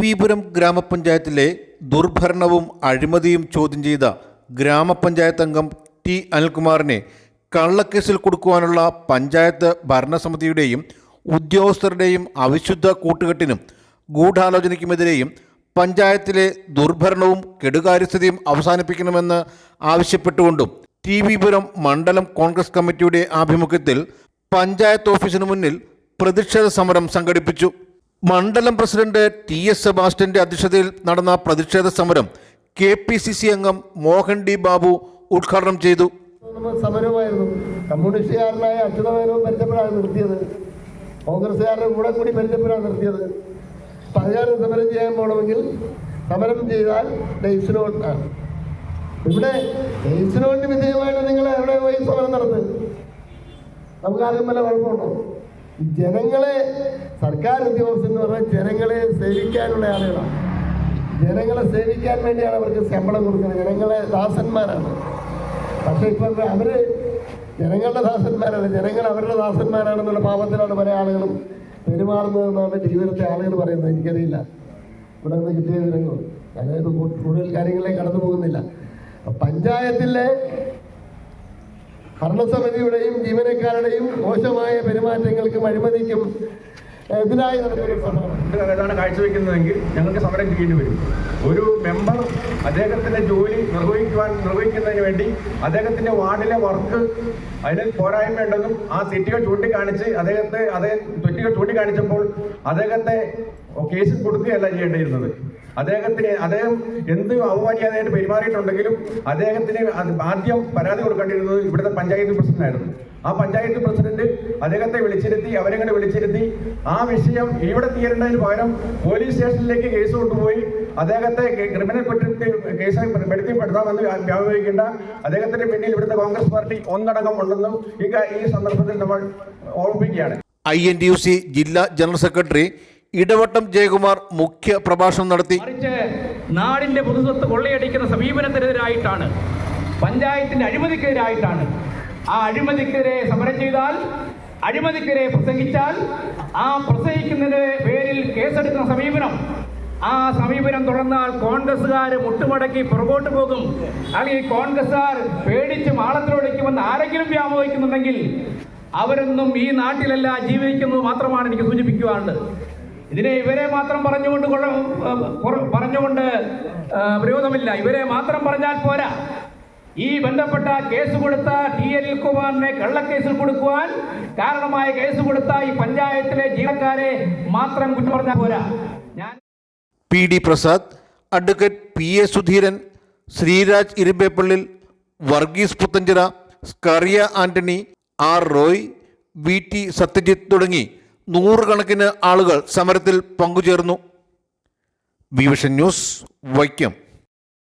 വിപുരം ഗ്രാമപഞ്ചായത്തിലെ ദുർഭരണവും അഴിമതിയും ചോദ്യം ചെയ്ത ഗ്രാമപഞ്ചായത്ത് അംഗം ടി അനിൽകുമാറിനെ കള്ളക്കേസിൽ കൊടുക്കുവാനുള്ള പഞ്ചായത്ത് ഭരണസമിതിയുടെയും ഉദ്യോഗസ്ഥരുടെയും അവിശുദ്ധ കൂട്ടുകെട്ടിനും ഗൂഢാലോചനയ്ക്കുമെതിരെയും പഞ്ചായത്തിലെ ദുർഭരണവും കെടുകാര്യസ്ഥതയും അവസാനിപ്പിക്കണമെന്ന് ആവശ്യപ്പെട്ടുകൊണ്ടും ടി വിപുരം മണ്ഡലം കോൺഗ്രസ് കമ്മിറ്റിയുടെ ആഭിമുഖ്യത്തിൽ പഞ്ചായത്ത് ഓഫീസിന് മുന്നിൽ പ്രതിഷേധ സമരം സംഘടിപ്പിച്ചു. മണ്ഡലം പ്രസിഡന്റ് ടി എസ് സെബാസ്റ്റ്യന്റെ അധ്യക്ഷതയിൽ നടന്ന പ്രതിഷേധ സമരം കെ പി സി സി അംഗം മോഹൻ ഡി ബാബു ഉദ്ഘാടനം ചെയ്തു. സമരമായിരുന്നു. കമ്മ്യൂണിസ്റ്റുകാരനായ അച്യുതമേനവും പരിചയപ്പെടാണ് നിർത്തിയത്. കോൺഗ്രസ്സുകാരുടെ കൂടെ കൂടി പരിചയപ്പെടാൻ നിർത്തിയത്. പതിനാറ് സമരം ചെയ്യാൻ പോകണമെങ്കിൽ സമരം ചെയ്താൽ ഡെയ്സിനോട്ടാണ് ഇവിടെ ഡെയ്സിനോട്ട് വിധേയമായിട്ട് നിങ്ങൾ എവിടെ പോയി സമരം നടത്തുന്നത്? നമുക്ക് ആർക്കും വല്ല കുഴപ്പമുണ്ടോ? ജനങ്ങളെ സർക്കാർ ഉദ്യോഗസ്ഥൻ എന്ന് പറഞ്ഞാൽ ജനങ്ങളെ സേവിക്കാനുള്ള ആളുകളാണ്. ജനങ്ങളെ സേവിക്കാൻ വേണ്ടിയാണ് അവർക്ക് ശമ്പളം കൊടുക്കുന്നത്. ജനങ്ങളെ ദാസന്മാരാണ്. പക്ഷെ ഇപ്പം അവർ ജനങ്ങളുടെ ദാസന്മാരല്ല. ജനങ്ങൾ അവരുടെ ദാസന്മാരാണെന്നുള്ള പാപത്തിലാണ് പല ആളുകളും പെരുമാറുന്നതെന്നാണ് ജീവിതത്തെ ആളുകൾ പറയുന്നത്. എനിക്കറിയില്ല. ഇവിടെ നിന്ന് കിട്ടിയ വിവരങ്ങൾ. ഞാനത് കൂടുതൽ കാര്യങ്ങളിലേക്ക് കടന്നു പോകുന്നില്ല. പഞ്ചായത്തിലെ ഭരണസമിതിയുടെയും ജീവനക്കാരുടെയും മോശമായ പെരുമാറ്റങ്ങൾക്കും അഴിമതിക്കും എതിരായി നടക്കുന്ന സമരം കാഴ്ചവെക്കുന്നതെങ്കിൽ ഞങ്ങൾക്ക് സമരം ചെയ്യേണ്ടി വരും. ഒരു മെമ്പർ അദ്ദേഹത്തിന്റെ ജോലി നിർവഹിക്കുവാൻ നിർവഹിക്കുന്നതിന് വേണ്ടി അദ്ദേഹത്തിന്റെ വാർഡിലെ വർക്ക് അതിന് പോരായ്മ ഉണ്ടെന്നും ആ തെറ്റുകൾ ചൂണ്ടിക്കാണിച്ച് അദ്ദേഹത്തെ അദ്ദേഹം തെറ്റുകൾ ചൂണ്ടിക്കാണിച്ചപ്പോൾ അദ്ദേഹത്തെ കേസിൽ കൊടുക്കുകയല്ല ചെയ്യേണ്ടിയിരുന്നത്. അദ്ദേഹത്തിന് അദ്ദേഹം എന്ത് ഔപചാരികമായിട്ട് പെരുമാറിയിട്ടുണ്ടെങ്കിലും അദ്ദേഹത്തിന് ആദ്യം പരാതി കൊടുക്കേണ്ടിയിരുന്നത് ഇവിടുത്തെ പഞ്ചായത്ത് പ്രസിഡന്റായിരുന്നു. ആ പഞ്ചായത്ത് പ്രസിഡന്റ് അദ്ദേഹത്തെ വിളിച്ചിരുത്തി അവരെ കൂടെ വിളിച്ചിരുത്തി ആ വിഷയം ഇവിടെ തീരേണ്ടതിന് പകരം പോലീസ് സ്റ്റേഷനിലേക്ക് കേസ് കൊണ്ടുപോയി അദ്ദേഹത്തെ ക്രിമിനൽ കുറ്റത്തിൽ കേസ് പെടുത്തിപ്പെടുത്താമെന്ന് വ്യാപിക്കേണ്ട അദ്ദേഹത്തിന്റെ പിന്നിൽ ഇവിടുത്തെ കോൺഗ്രസ് പാർട്ടി ഒന്നടങ്കം ഉണ്ടെന്നും ഈ സന്ദർഭത്തിൽ നമ്മൾ ഓർമ്മിപ്പിക്കുകയാണ്. I N T U C ജില്ലാ ജനറൽ സെക്രട്ടറി ഇടവട്ടം ജയകുമാർ മുഖ്യ പ്രഭാഷണം നടത്തി. നാടിന്റെ പൊതുസ്വത്ത് കൊള്ളയടിക്കുന്ന സമീപനത്തിനെതിരായിട്ടാണ് പഞ്ചായത്തിന്റെ അഴിമതിക്കെതിരായിട്ടാണ്. ആ അഴിമതിക്കെതിരെ സമരം ചെയ്താൽ അഴിമതിക്കെതിരെ പ്രസംഗിച്ചാൽ ആ പ്രസംഗിക്കുന്നതിന്റെ പേരിൽ കേസെടുക്കുന്ന സമീപനം ആ സമീപനം തുടർന്നാൽ കോൺഗ്രസ്സുകാർ മുട്ടുമടക്കി പുറകോട്ട് പോകും. അല്ലെങ്കിൽ കോൺഗ്രസ്സുകാർ പേടിച്ച് മാളത്തിലൊടിക്കുമെന്ന് ആരെങ്കിലും വ്യാമോഹിക്കുന്നുണ്ടെങ്കിൽ അവരൊന്നും ഈ നാട്ടിലല്ല ജീവിക്കുന്നത് മാത്രമാണ് എനിക്ക് സൂചിപ്പിക്കുവാനുള്ളത്. ഇതിനെ ഇവരെ മാത്രം പറഞ്ഞുകൊണ്ട് പറഞ്ഞുകൊണ്ട് പ്രയോജനമില്ല. ഇവരെ മാത്രം പറഞ്ഞാൽ പോരാ. ഈ ബന്ധപ്പെട്ട കേസ് കൊടുത്ത ടി എൽ കുമാറിനെ കള്ളക്കേസിൽ കൊടുക്കുവാൻ കാരണമായ കേസ് കൊടുത്ത ഈ പഞ്ചായത്തിലെ ജീവനക്കാരെ മാത്രം കുറ്റം പറഞ്ഞാൽ പോരാ. ഞാൻ P D Prasad advocate P A Sudheeran Sreeraj Irumbeppallil Varghese Puthenchira Scaria Antony R Roy V T Sathyajith തുടങ്ങി. നൂറുകണക്കിന് ആളുകൾ സമരത്തിൽ പങ്കുചേർന്നു. വിവിഷൻ ന്യൂസ് വൈക്കം.